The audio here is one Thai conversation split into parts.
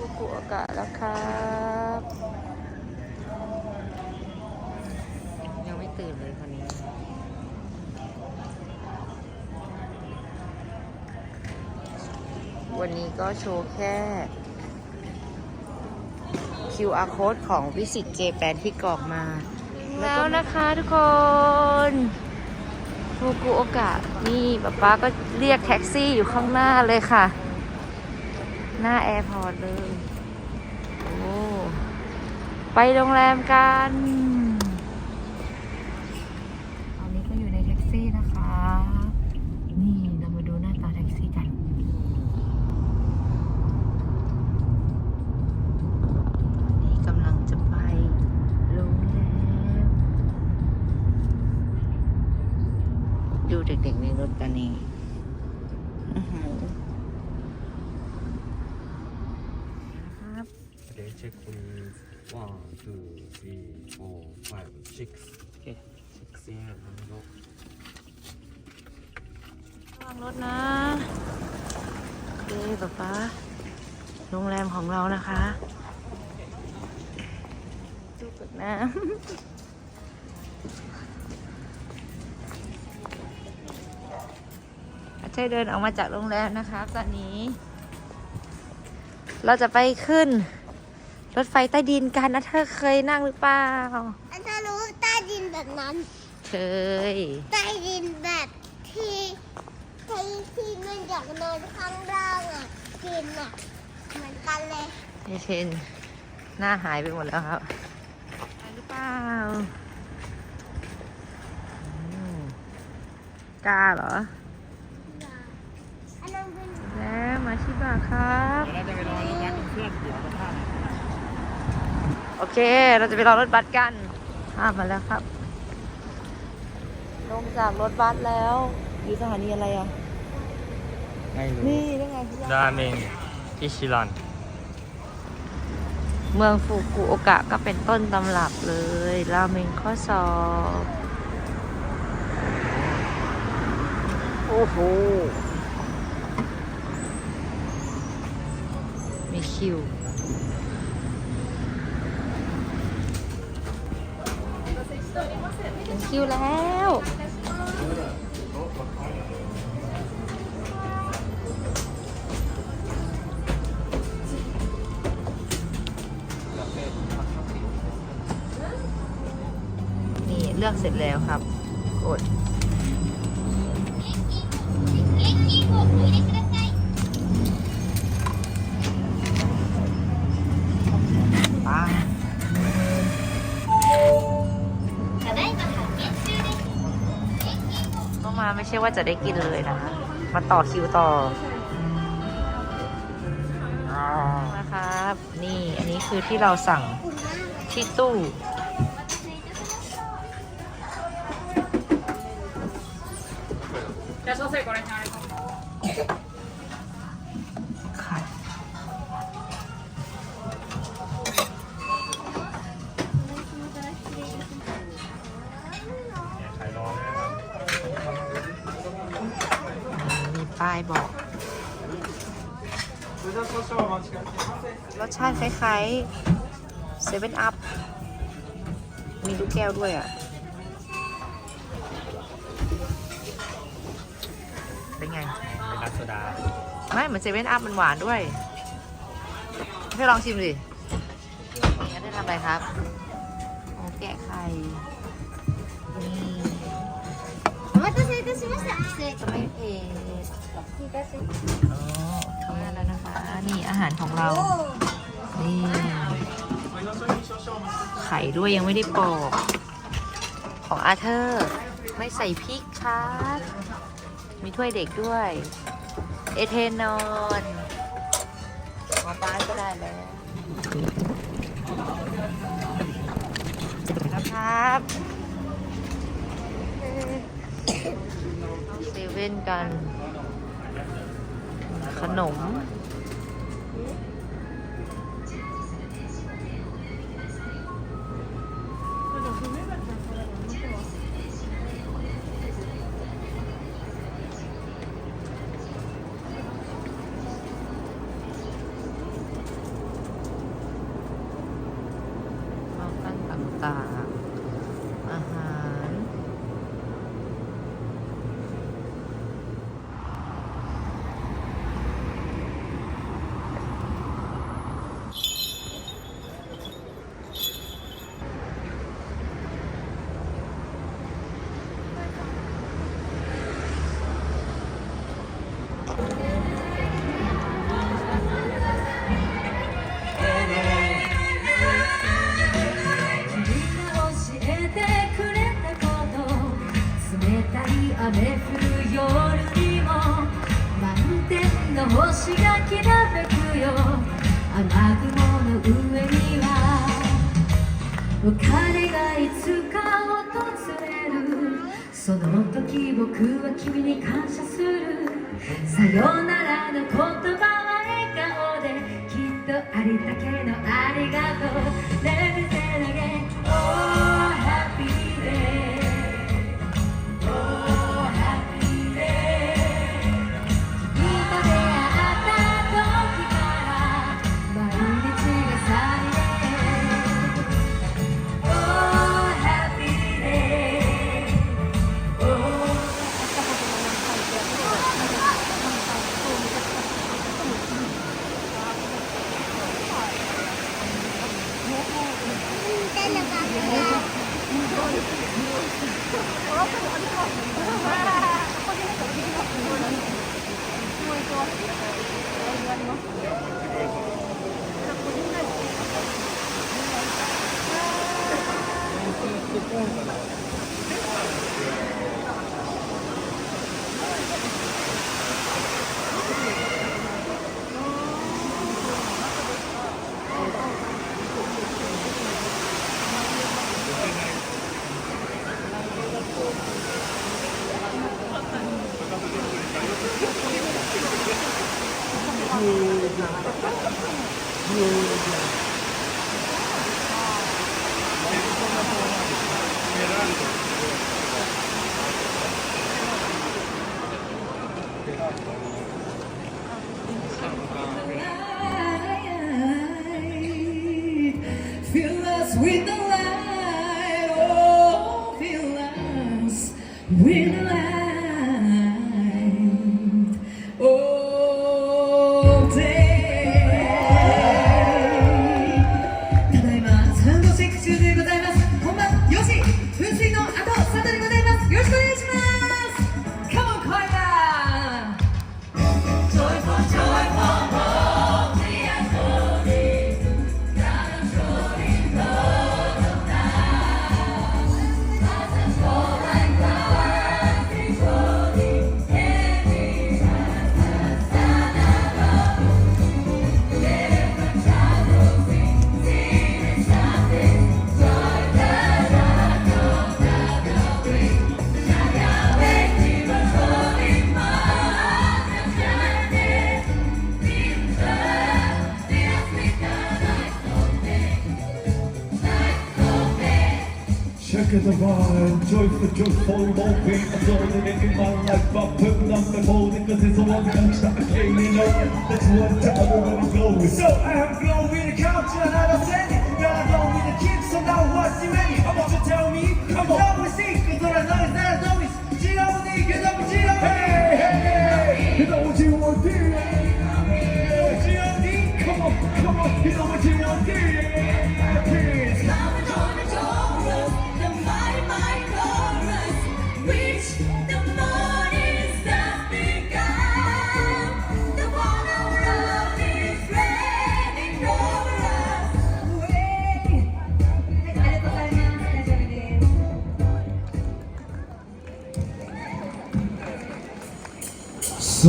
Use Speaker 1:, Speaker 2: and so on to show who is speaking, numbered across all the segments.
Speaker 1: ฟุกุโอกะแล้วครับยังไม่ตื่นเลยคนนี้วันนี้ก็โชว์แค่ QR code ของ Visit Japan ที่กรอกมา แล้วนะคะทุกคนฟูกุโอกะนี่ป๊าป๊าก็เรียกแท็กซี่อยู่ข้างหน้าเลยค่ะ หน้าแอร์พอร์ตเลย โอ้ ไปโรงแรมกัน ตอนนี้ก็อยู่ในแท็กซี่นะคะ นี่เรามาดูหน้าตาแท็กซี่กัน นี่กำลังจะไปโรงแรมดูเด็กๆในรถกันนี่อื้อหือนะครับ
Speaker 2: Okay, check please. One, two, three, four, five, six. Okay, six in and go.
Speaker 1: ระวังรถนะโอเคป๊าป๊า โรงแรมของเรานะคะดูกดน้ำอาเชยเดินออกมาจากโรงแรมนะคะตอนนี้ เราจะไปขึ้น รถไฟใต้ดินกันนะเธอเคยนั่งหรือเปล่า
Speaker 3: อาจารย์รู้ใต้ดินแบบนั้น
Speaker 1: เคย
Speaker 3: ใต้ดินแบบที่ที่ที่มันอยากนอนข้างล่างอะกินอะ เหมือนกันเลย
Speaker 1: นี่เชนหน้าหายไปหมดแล้วครับไปหรือเปล่าอืมกล้าเหรอ
Speaker 3: อันนั้นเป็น
Speaker 1: แล้วมาชิบะครับ
Speaker 2: เราจะไปรอรถบัสเพื่อนเดี๋ยวจะพา
Speaker 1: โอเค เราจะไปรอรถบัสกันข้ามมาแล้วครับ ลงจากรถบัสแล้ว อยู่สถานีอะไรอะ
Speaker 2: ไม่รู้
Speaker 1: นี่ได้ไงที่
Speaker 2: ราเมงอิชิรัน
Speaker 1: เมืองฟุกุโอกะก็เป็นต้นตำรับเลย ราเมงข้อสอบ โอ้โห มีคิวถึงคิวแล้ว เสร็จแล้วครับ กด ปังก็มาไม่ใช่ว่าจะได้กินเลยนะมาต่อคิวต่อนะครับ นี่อันนี้คือที่เราสั่งที่ตู้ ค่ะมีป้ายบอก รสชาติคล้ายๆเซเว่นอัพ มีลูกแก้วด้วยอะ เป็นไง
Speaker 2: เป็นนักโซดา
Speaker 1: ไม่เหมือนเซเว่นอัพมันหวานด้วยให้ลองชิมดิงั้นได้ทำอะไรครับ โอ้แกะไข่ นี่
Speaker 3: お待たせいたしました失礼
Speaker 1: จะไม่เผ็ด
Speaker 3: いたし
Speaker 1: อ๋อโอเคแล้วนะคะ นี่อาหารของเรา นี่ ไข่ด้วยยังไม่ได้ปอก ของอาเธอร์ ไม่ใส่พริกครับ มีถ้วยเด็กด้วย เอเทนอนหมอป้าก็ได้แล้วครับเซเว่นกัน ขนม ต่
Speaker 4: 星がきらめくよ。雨雲の上には彼がいつか訪れる。その時僕は君に感謝する。さよならの言葉は笑顔できっとありったけのありがとう。With joy for the
Speaker 5: joy for you won't be I'm sorry that in my life I'm putting up the holding Cause it's the one that I came stuck in You know that's what I want to go with So I have grown with the culture and I'm standing Got along with the kids so now what's the many. Come you so tell me, come on, now we see Cause all I know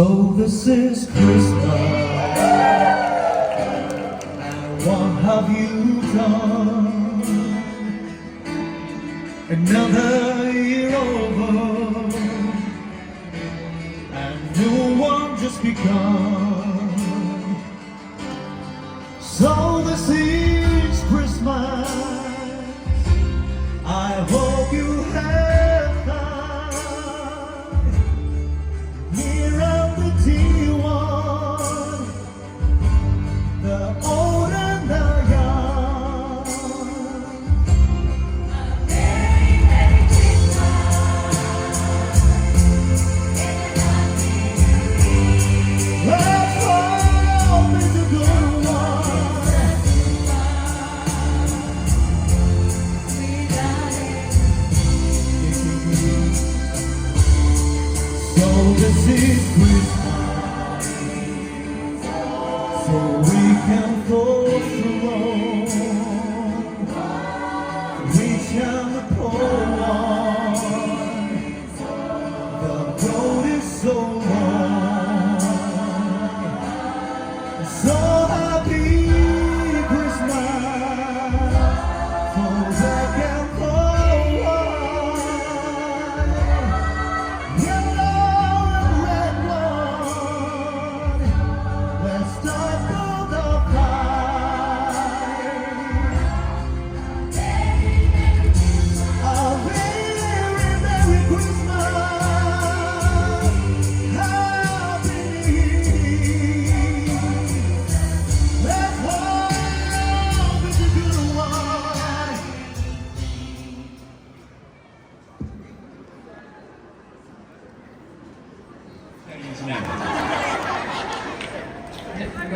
Speaker 5: So this is Christmas, and what have you done? Another year over, and new one just begun. So this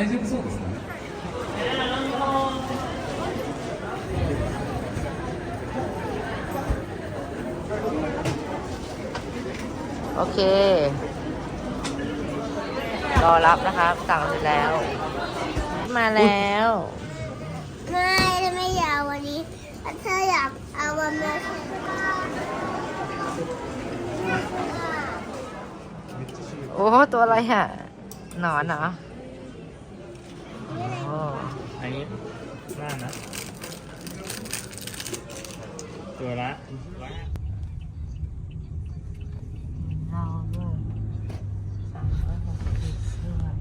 Speaker 2: 大丈夫そうですかね
Speaker 1: โอเค รอรับนะครับ สั่งเสร็จแล้ว มาแล้ว
Speaker 3: ไม่ไม่อยากวันนี้เธออยากเอาวันนี้
Speaker 1: โอ้ตัวอะไรอ่ะ หนอนเหรอโอ้
Speaker 2: หน้านะ ตัวละ
Speaker 1: เราด้วยสามร้อยหกสิบด้วย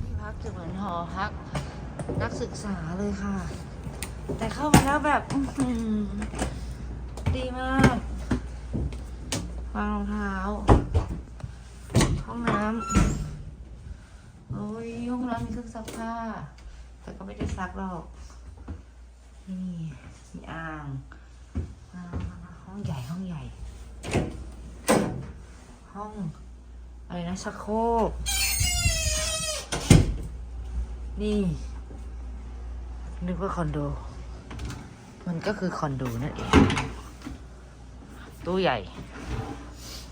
Speaker 1: ที่พักจะเหมือนหอพัก นักศึกษาเลยค่ะ แต่เข้ามาแล้วแบบ อื้อหือดีมากวางรองเท้า ห้องน้ำโอ้ยห้องน้ำมีเครื่องซักผ้า แต่ก็ไม่ได้ซักหรอก นี่มีอ่างห้องใหญ่ห้องใหญ่ ห้องอะไรนะชักโครกนี่ นึกว่าคอนโด มันก็คือคอนโดนั่นเอง ตู้ใหญ่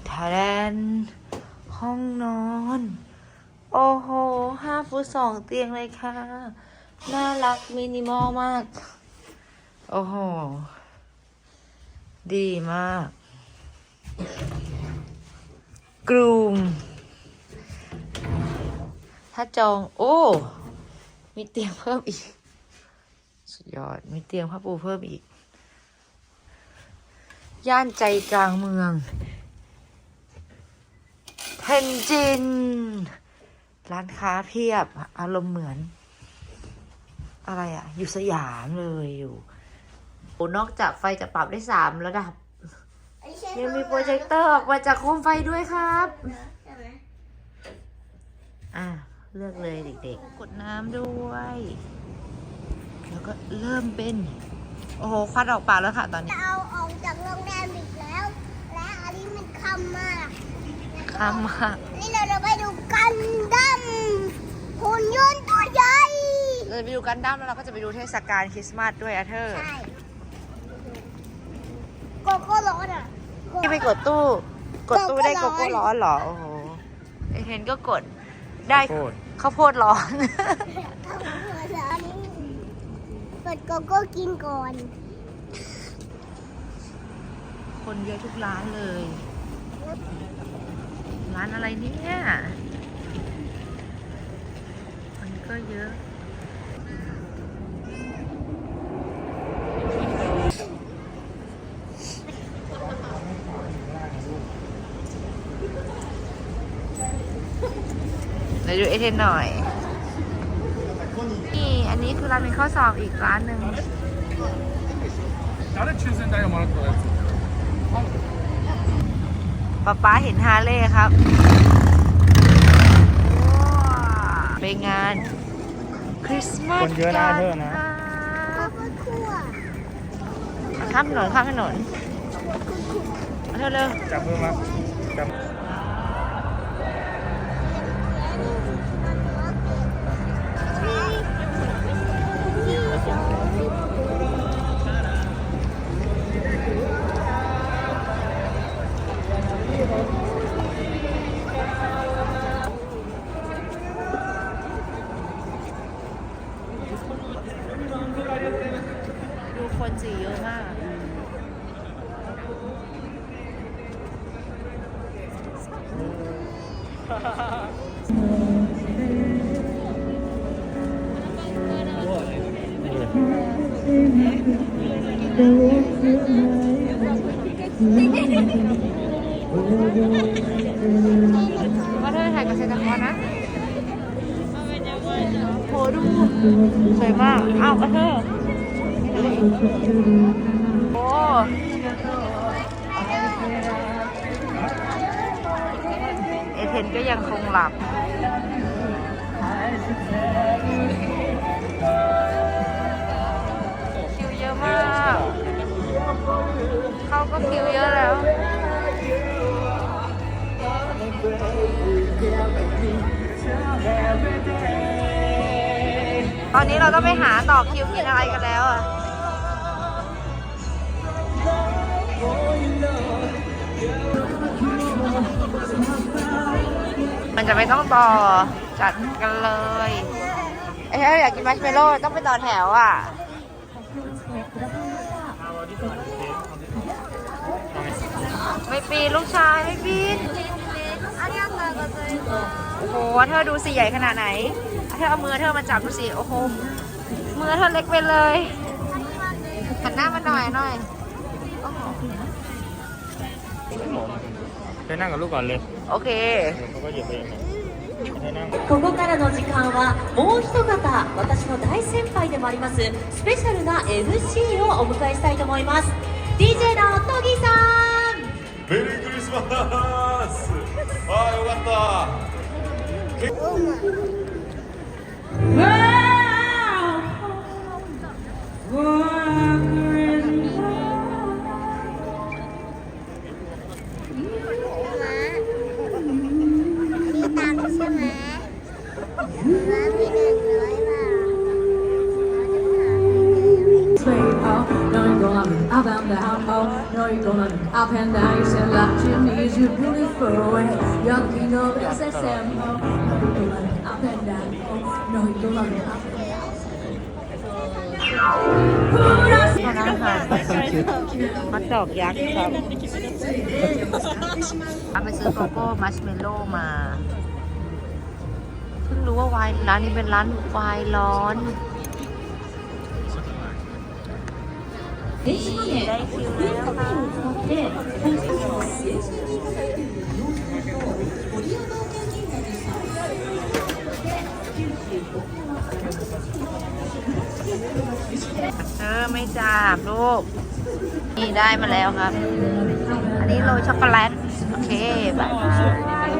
Speaker 1: ทาแดน ห้องนอน โอ้โหห้าฟุตสองเตียงเลยค่ะ น่ารักมินิมอลมาก โอ้โห ดีมาก กรูม ถ้าจอง โอ้ มีเตียงเพิ่มอีก สุดยอด มีเตียงผ้าปูเพิ่มอีก ย่านใจกลางเมือง เทนจิน ร้านค้าเพียบ อารมณ์เหมือน อะไรอะอยู่สยามเลยอยู่โอ้นอกจากไฟจะปรับได้สามระดับ ยังมีโปรเจคเตอร์ออกมาจากโคมไฟด้วยครับอะเลือกเลยเด็กๆ กดน้ำด้วย แล้วก็เริ่มเป็น โอ้โหควันออกปากแล้วค่ะตอนนี้
Speaker 3: เอาออกจากโรงแรมอีกแล้ว และอันนี้มันคำมาก
Speaker 1: ข้ามมาก
Speaker 3: นี่เราจะไปดูกันดั้มหุ่นยนต์ตัวใหญ่
Speaker 1: เราจะไปดูกันดั้มแล้วเราก็จะไปดูเทศกาลคริสต์มาสด้วยอะเธอ
Speaker 3: ใช่โกโก้ร้อนอะ
Speaker 1: ที่ไปกดตู้ กดตู้ได้โก
Speaker 3: โกโก้
Speaker 1: โก้
Speaker 3: ร้
Speaker 1: ร้
Speaker 3: อ
Speaker 1: อนนเหรอโอ้โหไอเทนก็กดได้
Speaker 2: โคตร
Speaker 1: ข้าวโพดร้อน
Speaker 3: อันนี้กดโกโก้กินก่อน
Speaker 1: คนเยอะทุกร้านเลย ร้านอะไรเนี่ยมันก็เยอะเดี๋ยวดูเอเทนหน่อย นี่ อันนี้คือร้านเป็นข้อสอบอีกร้านหนึ่ง ป๊าป๊าเห็นฮาร์เลย์ครับว้าวเป็นงานคริสต์มาส
Speaker 2: คนเยอะนะเธอนะ
Speaker 3: ข้าวโพดคั่ว
Speaker 1: ข้ามถนนข้ามถนนเอาเธอเร็ว
Speaker 2: จับมือมาจับ
Speaker 1: ว่าเธอถ่ายกับเซนต์คอนนะโหดูสวยมาก อ้าวกระเธอโอ้เอเทนก็ยังคงหลับ อนนี้เราต้องไปหาต่อคิวกินอะไรกันแล้วอะมันจะไม่ต้องต่อจัดกันเลยเอ้ยอยากกินมัชเมลโล่ต้องไปต่อแถวอะไม่ปีนลูกชายไม่ปีนโอ้โหเธอดูสิใหญ่ขนาดไหน เธอเอามือเธอมาจับดูสิ โอ้โห มือเธอเล็กไปเลยหันหน้ามาหน่อยหน่อยโอ้โห
Speaker 2: ไปนั่งกับลูกก่อนเลย
Speaker 1: โอเค
Speaker 2: เดี๋ยวเขาก็เหยียบไปเองนะให้นั่ง
Speaker 6: ここからの時間はもう一方私の大先輩でもありますスペシャルな MC をお迎えしたいと思います DJ のトギさん
Speaker 7: メリークリスマスああよかった
Speaker 3: เรา
Speaker 1: ไปซื้อโกโก้มัชเมลโล่มา เพิ่งรู้ว่าไวน์ร้านนี้เป็นร้านไวน์ร้อน ได้คิวแล้วค่ะ เออไม่จับลูก นี่ได้มาแล้วครับ อันนี้โรยช็อกโกแลต โอเคบายบาย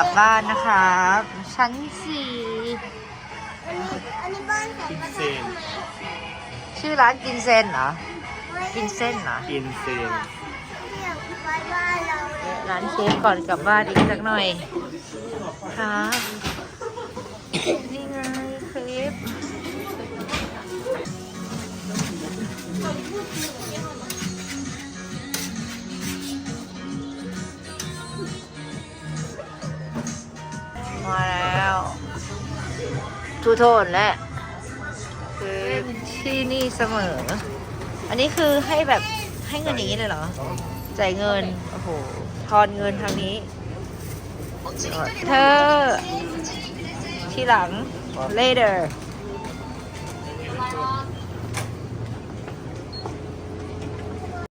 Speaker 1: ลับบ้านนะครับ ชั้นสี่
Speaker 3: อันนี้อันนี้บ้านของประเทศใช่ไหม
Speaker 1: ชื่อร้านกินเซนเหรอ กินเส้นเหรอ
Speaker 2: กินเซน
Speaker 3: เนี่ยไปบ้านเราเลย
Speaker 1: ร้านเค้กก่อนกลับบ้านอีกสักหน่อย ครับ นี่ โทนและ คือที่นี่เสมอ อันนี้คือให้แบบให้เงินอย่างนี้เลยเหรอ จ่ายเงิน โอ้โห ทอนเงินทางนี้ เธอ ที่หลัง later